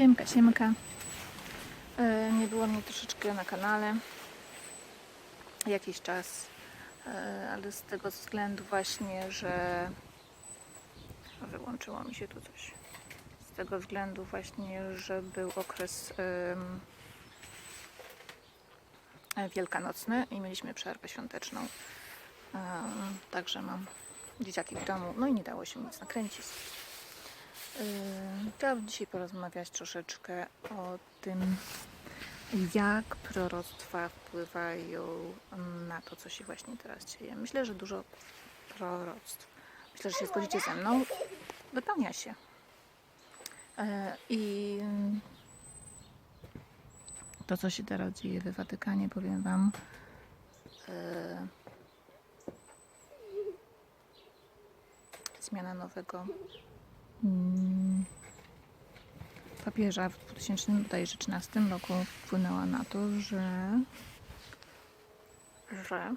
Siemka, siemka. E, nie było mnie troszeczkę na kanale jakiś czas, e, ale z tego względu właśnie, że wyłączyło mi się tu coś. Z tego względu właśnie, że był okres e, wielkanocny i mieliśmy przerwę świąteczną. Em, Także mam dzieciaki w domu, no i nie dało się nic nakręcić. Yy, Chciałabym dzisiaj porozmawiać troszeczkę o tym, jak proroctwa wpływają na to, co się właśnie teraz dzieje. Myślę, że dużo proroctw, myślę, że się zgodzicie ze mną, wypełnia się. Yy, I to, co się teraz dzieje we Watykanie, powiem Wam, yy, zmiana nowego papieża w 2013 roku wpłynęła na to, że że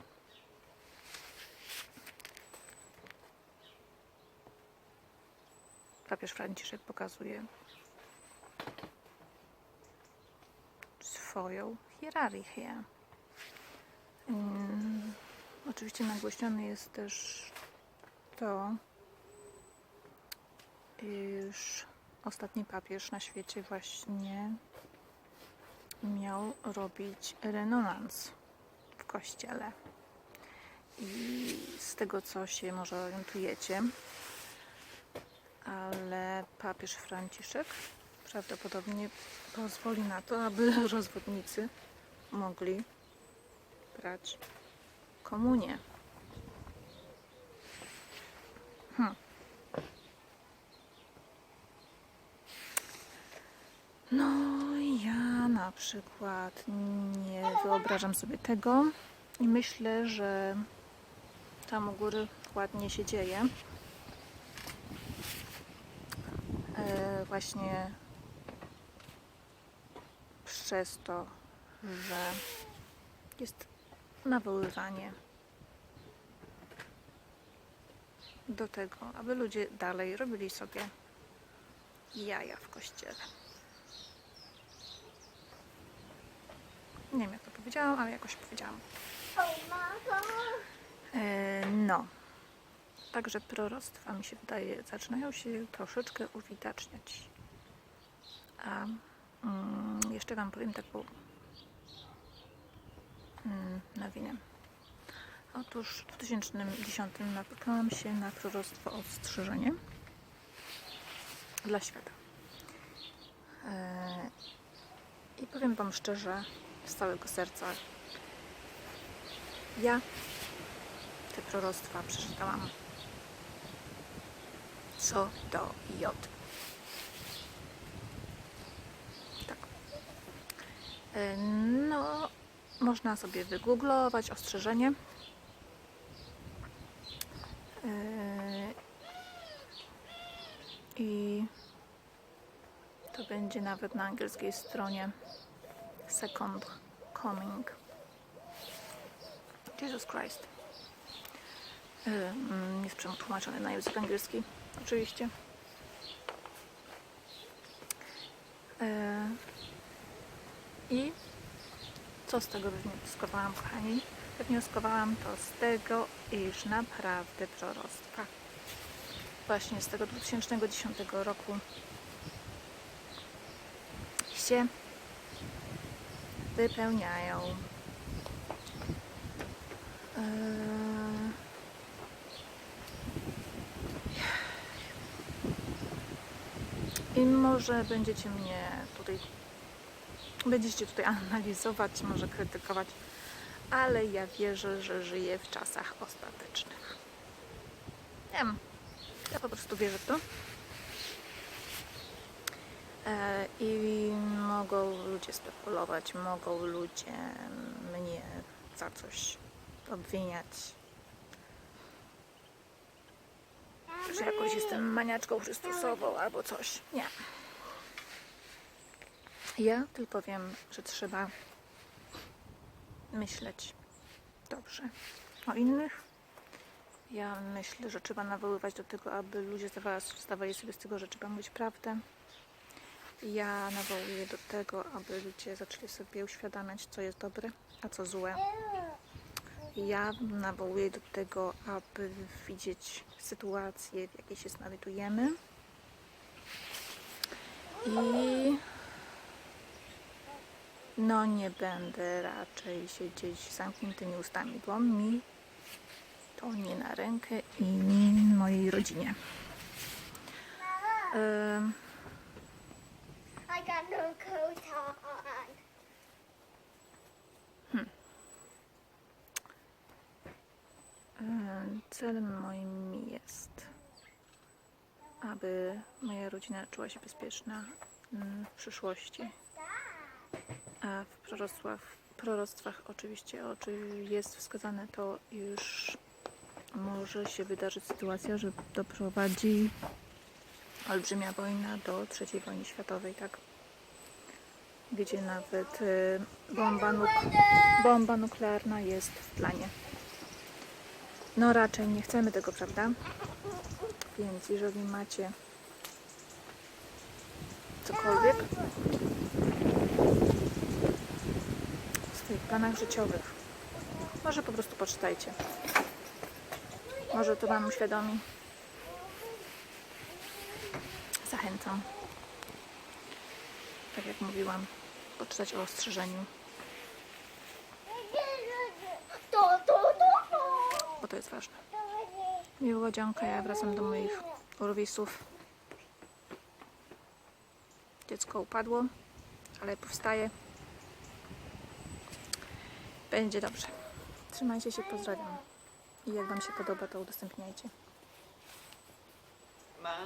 papież Franciszek pokazuje swoją hierarchię. Mm, Oczywiście nagłośnione jest też to, iż ostatni papież na świecie właśnie miał robić renonans w kościele. I z tego, co się może orientujecie, ale papież Franciszek prawdopodobnie pozwoli na to, aby rozwodnicy mogli brać komunię. Hmm. No, ja na przykład nie wyobrażam sobie tego i myślę, że tam u góry ładnie się dzieje. E, właśnie przez to, że jest nawoływanie do tego, aby ludzie dalej robili sobie jaja w kościele. Nie wiem, jak to powiedziałam, ale jakoś powiedziałam. E, no. Także proroctwa, mi się wydaje, zaczynają się troszeczkę uwidaczniać. A mm, jeszcze Wam powiem taką mm, nowinę. Otóż w 2010 natknęłam się na proroctwo ostrzeżenie dla świata. E, I powiem Wam szczerze, z całego serca, ja te proroctwa przeczytałam co do J. Tak. E, No, można sobie wygooglować ostrzeżenie. E, I to będzie nawet na angielskiej stronie Second Coming. Jesus Christ. Mm, Jest przetłumaczony na język angielski, oczywiście. E, I co z tego wywnioskowałam, kochani? Wywnioskowałam to z tego, iż naprawdę proroctwa właśnie z tego 2010 roku się wypełniają. Eee, I może będziecie mnie tutaj będziecie tutaj analizować, może krytykować, ale ja wierzę, że żyję w czasach ostatecznych. Nie wiem, ja po prostu wierzę w to. E, I mogą ludzie spekulować, mogą ludzie mnie za coś obwiniać. Że jakoś jestem maniaczką Chrystusową albo coś. Nie. Ja tylko wiem, że trzeba myśleć dobrze o innych. Ja myślę, że trzeba nawoływać do tego, aby ludzie zdawali- sobie z tego, że trzeba mówić prawdę. Ja nawołuję do tego, aby ludzie zaczęli sobie uświadamiać, co jest dobre, a co złe. Ja nawołuję do tego, aby widzieć sytuację, w jakiej się znajdujemy. I no nie będę raczej siedzieć z zamkniętymi ustami, bo mi to nie na rękę i mojej rodzinie. Ym, Coat on. Ym, Celem moim jest, aby moja rodzina czuła się bezpieczna ym, w przyszłości. A w proroctwach, proroctwach oczywiście oczy- jest wskazane to, iż może się wydarzyć sytuacja, że doprowadzi olbrzymia wojna do III wojny światowej, tak? Gdzie nawet y, bomba, nuk- bomba nuklearna jest w planie. No raczej nie chcemy tego, prawda? Więc jeżeli macie cokolwiek w swoich planach życiowych, może po prostu poczytajcie. Może to Wam uświadomi. Zachęcam. Tak jak mówiłam, poczytać o ostrzeżeniu, To, to, to, to. bo to jest ważne. Miłego dzionka, ja wracam do moich urwisów. Dziecko upadło, ale powstaje. Będzie dobrze. Trzymajcie się, pozdrawiam. I jak Wam się podoba, to udostępniajcie. Ma?